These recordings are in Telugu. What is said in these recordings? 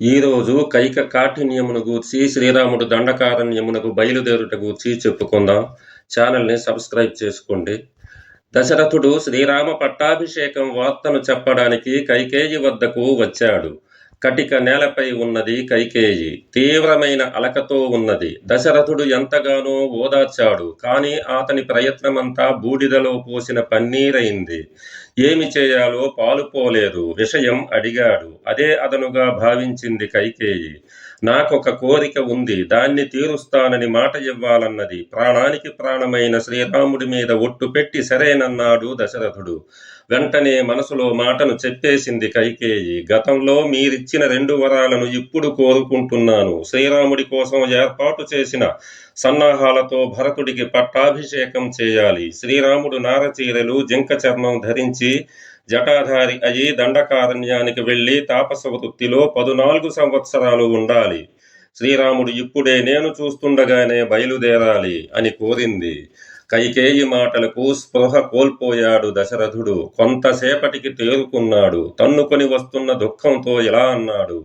ఈరోజు కైక కాఠిన్యమును గూర్చి శ్రీరాముడు దండకారణ్యమునకు బయలుదేరుట గూర్చి చెప్పుకుందాం. ఛానల్ని సబ్స్క్రైబ్ చేసుకోండి. దశరథుడు శ్రీరామ పట్టాభిషేకం వార్తను చెప్పడానికి కైకేయి వద్దకు వచ్చాడు. కటిక నేలపై ఉన్నది కైకేయి. తీవ్రమైన అలకతో ఉన్నది. దశరథుడు ఎంతగానో ఓదార్చాడు. కానీ అతని ప్రయత్నమంతా బూడిదలో పోసిన పన్నీరైంది. ఏమి చేయాలో పాలుపోలేదు. విషయం అడిగాడు. అదే అదనుగా భావించింది కైకేయి. నాకొక కోరిక ఉంది దాన్ని తీరుస్తానని మాట ఇవ్వాలన్నది. ప్రాణానికి ప్రాణమైన శ్రీరాముడి మీద ఒట్టు పెట్టి సరేనన్నాడు దశరథుడు. వెంటనే మనసులో మాటను చెప్పేసింది కైకేయి. గతంలో మీరిచ్చిన రెండు వరాలను ఇప్పుడు కోరుకుంటున్నాను. శ్రీరాముడి కోసం ఏర్పాటు చేసిన సన్నాహాలతో భరతుడికి పట్టాభిషేకం చేయాలి. శ్రీరాముడు నారచీరలు జింక చర్మం ధరించి జటాధారి అయి దండకారణ్యానికి వెళ్ళి తాపస వృత్తిలో పదునాలుగు సంవత్సరాలు ఉండాలి. శ్రీరాముడు ఇప్పుడే నేను చూస్తుండగానే బయలుదేరాలి అని కోరింది. కైకేయి మాటలకు స్పృహ కోల్పోయాడు దశరథుడు. కొంతసేపటికి తేరుకున్నాడు. తన్నుకొని వస్తున్న దుఃఖంతో ఇలా అన్నాడు.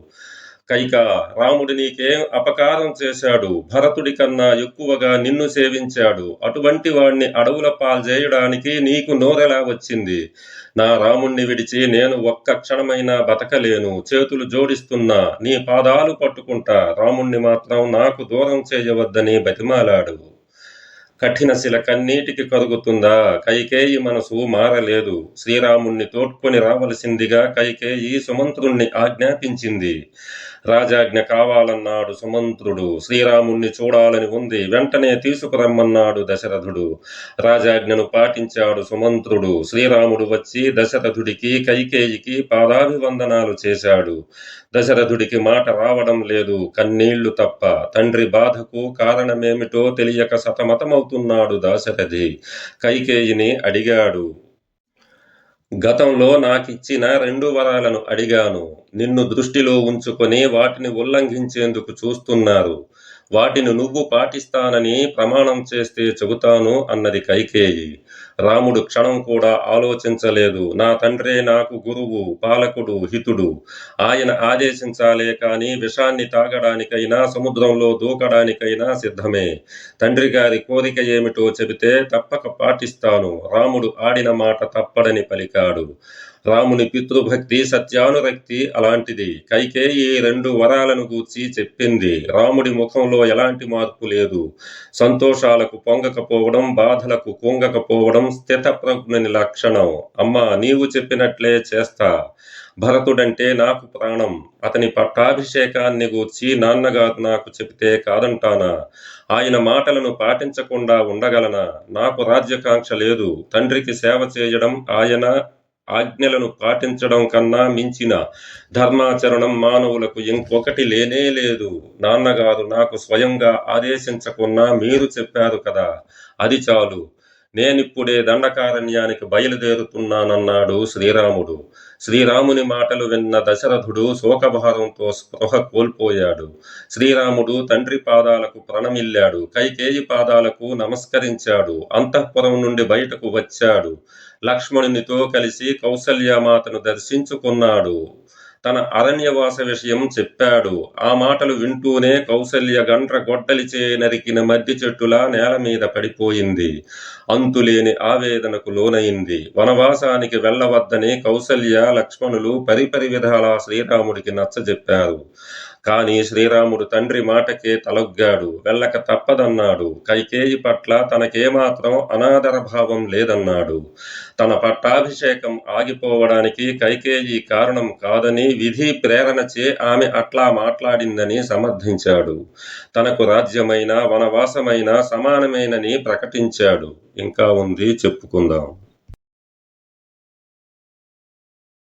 కైక రాముడు నీకేం అపకారం చేశాడు. భరతుడి కన్నా ఎక్కువగా నిన్ను సేవించాడు. అటువంటి వాణ్ణి అడవుల పాల్చేయడానికి నీకు నోరెలా వచ్చింది? నా రాముణ్ణి విడిచి నేను ఒక్క క్షణమైనా బతకలేను. చేతులు జోడిస్తున్నా నీ పాదాలు పట్టుకుంటా. రాముణ్ణి మాత్రం నాకు దూరం చేయవద్దని బతిమాలాడు. కఠిన శిల కన్నీటికి కరుగుతుందా కైకేయి మనసు మారలేదు. శ్రీరాముణ్ణి తోడ్కొని రావలసిందిగా కైకేయి సుమంత్రుణ్ణి ఆజ్ఞాపించింది. రాజాజ్ఞ కావాలన్నాడు సుమంత్రుడు. శ్రీరాముణ్ణి చూడాలని ఉంది. వెంటనే తీసుకురమ్మన్నాడు దశరథుడు. రాజాజ్ఞను పాటించాడు సుమంత్రుడు. శ్రీరాముడు వచ్చి దశరథుడికి కైకేయికి పాదాభివందనాలు చేశాడు. దశరథుడికి మాట రావడం లేదు. కన్నీళ్ళు తప్ప. తండ్రి బాధకు కారణమేమిటో తెలియక సతమతమవుతున్నాడు దాశరథి. కైకేయిని అడిగాడు గతంలో నాకిచ్చిన రెండు వరాలను అడిగాను. నిన్ను దృష్టిలో ఉంచుకొని వాటిని ఉల్లంఘించేందుకు చూస్తున్నారు. వాటిని నువ్వు పాటిస్తానని ప్రమాణం చేస్తే చెబుతాను అన్నది కైకేయి. రాముడు క్షణం కూడా ఆలోచించలేదు. నా తండ్రే నాకు గురువు పాలకుడు హితుడు. ఆయన ఆదేశించాలే కానీ విషాన్ని తాగడానికైనా సముద్రంలో దూకడానికైనా సిద్ధమే. తండ్రి గారి కోరిక ఏమిటో చెబితే తప్పక పాటిస్తాను. రాముడు ఆడిన మాట తప్పడని పలికాడు. రాముని పితృభక్తి సత్యానురక్తి అలాంటిది. కైకే ఈ రెండు వరాలను గూర్చి చెప్పింది. రాముడి ముఖంలో ఎలాంటి మార్పు లేదు. సంతోషాలకు పొంగకపోవడం బాధలకు కుంగకపోవడం స్థితప్రజ్ఞని లక్షణం. అమ్మా నీవు చెప్పినట్లే చేస్తా. భరతుడంటే నాకు ప్రాణం. అతని పట్టాభిషేకాన్ని గూర్చి నాన్నగారు నాకు చెబితే కాదంటానా? ఆయన మాటలను పాటించకుండా ఉండగలనా? నాకు రాజ్యకాంక్ష లేదు. తండ్రికి సేవ చేయడం ఆయన ఆజ్ఞలను పాటించడం కన్నా మించిన ధర్మాచరణం మానవులకు ఇంకొకటి లేనే లేదు. నాన్నగారు నాకు స్వయంగా ఆదేశించకున్నా మీరు చెప్పారు కదా. అది చాలు. నేనిప్పుడే దండకారణ్యానికి బయలుదేరుతున్నానన్నాడు శ్రీరాముడు. శ్రీరాముని మాటలు విన్న దశరథుడు శోకభారంతో స్పృహ కోల్పోయాడు. శ్రీరాముడు తండ్రి పాదాలకు ప్రణమిల్లాడు. కైకేయి పాదాలకు నమస్కరించాడు. అంతఃపురం నుండి బయటకు వచ్చాడు. లక్ష్మణునితో కలిసి కౌసల్యమాతను దర్శించుకున్నాడు. తన అరణ్యవాస విషయం చెప్పాడు. ఆ మాటలు వింటూనే కౌసల్య గంట్ర గొడ్డలిచే నరికిన మద్ది చెట్టులా నేల మీద పడిపోయింది. అంతులేని ఆవేదనకు లోనైంది. వనవాసానికి వెళ్ళవద్దని కౌసల్య లక్ష్మణులు పరిపరి విధాలా శ్రీరాముడికి నచ్చజెప్పారు. కానీ శ్రీరాముడు తండ్రి మాటకే తలొగ్గాడు. వెళ్ళక తప్పదన్నాడు. కైకేయి పట్ల తనకేమాత్రం అనాదర భావం లేదన్నాడు. తన పట్టాభిషేకం ఆగిపోవడానికి కైకేయి కారణం కాదని విధి ప్రేరణచే ఆమె అట్లా మాట్లాడిందని సమర్థించాడు. తనకు రాజ్యమైన వనవాసమైన సమానమేనని ప్రకటించాడు. ఇంకా ఉంది చెప్పుకుందాం.